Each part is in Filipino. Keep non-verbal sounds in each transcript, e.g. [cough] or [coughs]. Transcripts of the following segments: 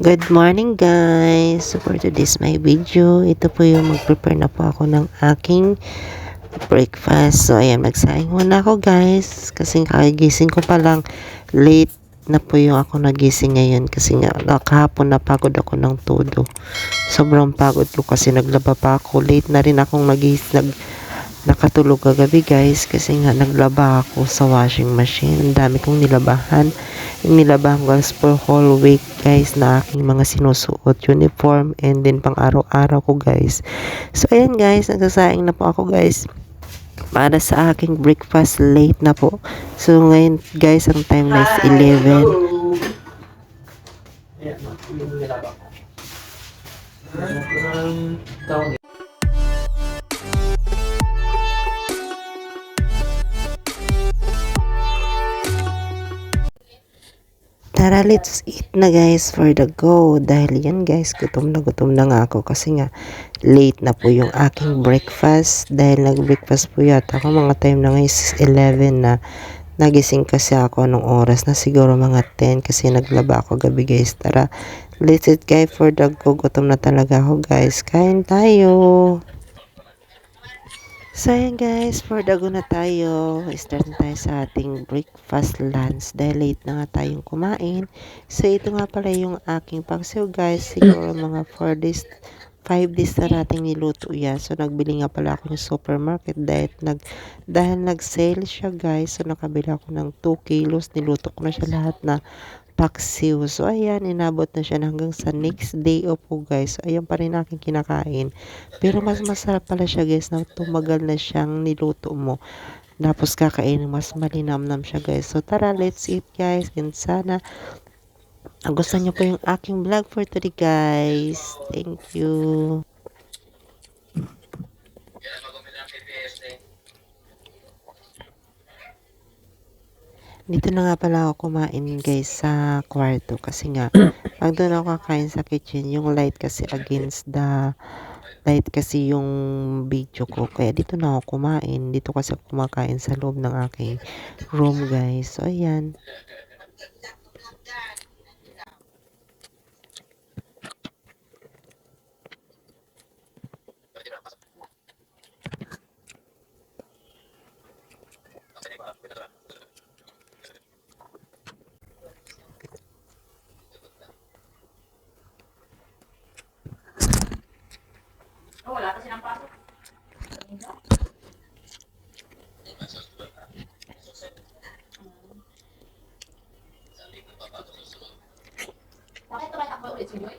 Good morning guys! So for today's my video, ito po yung mag-prepare na po ako ng aking breakfast. So ayan, magsaing muna ako guys. Kasi kagising ko pa lang late na po yung ako nagising ngayon kasi nga kahapon napagod ako ng todo. Sobrang pagod ko kasi naglaba pa ako. Late na rin akong nagis, nag, nakatulog kagabi guys kasi nga naglaba ako sa washing machine. Ang dami kong nilabahan. Yung nilabahan ko for whole week guys na aking mga sinusuot uniform and then pang araw-araw ko guys. So ayan guys nagsasaing na po ako guys para sa aking breakfast late na po. So ngayon guys ang time na is 11 Ayan, yung nilaba ko. Tara, let's eat na guys for the go. Dahil yan guys, gutom na gutom na nga ako kasi nga late na po yung aking breakfast. Dahil nag-breakfast po yata ako mga time na ngayon is 11 na nagising kasi ako nung oras na siguro mga 10 kasi naglaba ako gabi guys. Tara, let's eat guys for the go. Gutom na talaga ako guys. Kain tayo. So ayan guys, for the go na tayo. Start na tayo sa ating breakfast lunch. Dahil late na nga tayong kumain. So ito nga pala yung aking paksiw guys. Siguro mga 4 days, 5 days na nating niluto yan. So nagbili nga pala ako ng supermarket dahil nag dahil nag-sale siya guys. So nakabili ako ng 2 kilos. Niluto ko na siya lahat na paksiw. So, ayan, inabot na siya hanggang sa next day o po, guys. So, ayan pa rin aking kinakain. Pero mas masarap pala siya, guys, na tumagal na siyang niluto mo. Tapos kakainin, mas malinamnam siya, guys. So, tara, let's eat, guys. And sana, gusto niyo po yung aking vlog for today, guys. Thank you. Dito na nga pala ako kumain guys sa kwarto. Kasi nga [coughs] pag doon ako kakain sa kitchen yung light kasi against the light kasi yung video ko. Kaya dito na ako kumain. Dito kasi ako kumakain sa loob ng aking room guys. So ayan Bakit tumatakbo ulit si Joy?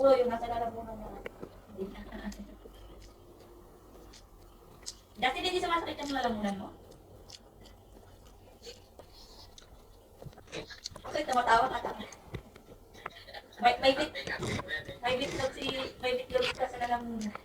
Siguro yung nasa. Hindi na. Dati hindi sumasakit ang lalamunan mo? Bakit tumatawa ka ta? May, may bit, may bitlog si, may bitlog ka sa lalamunan.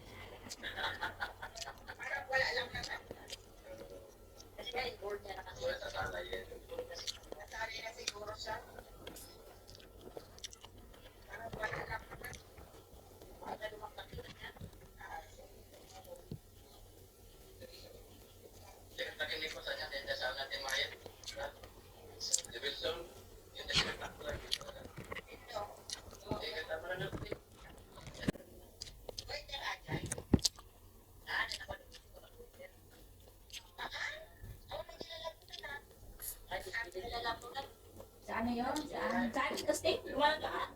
Yun? Saan? Saan? Sa state? Lumalang ka?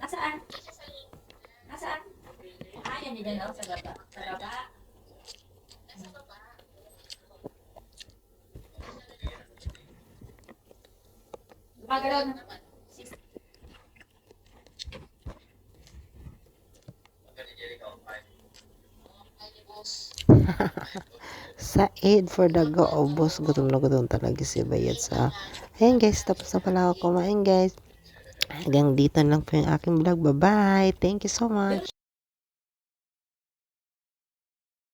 Nasaan? Nasaan? Ah, yan daw sa baba. Sa baba. Gumagalaw [laughs] na naman. Six- sa aid for the go oh, boss gutom na gutom talaga si Bayat sa ayan guys. Tapos na pala ako kumain guys. Hanggang dito lang po yung aking vlog. Bye bye thank you so much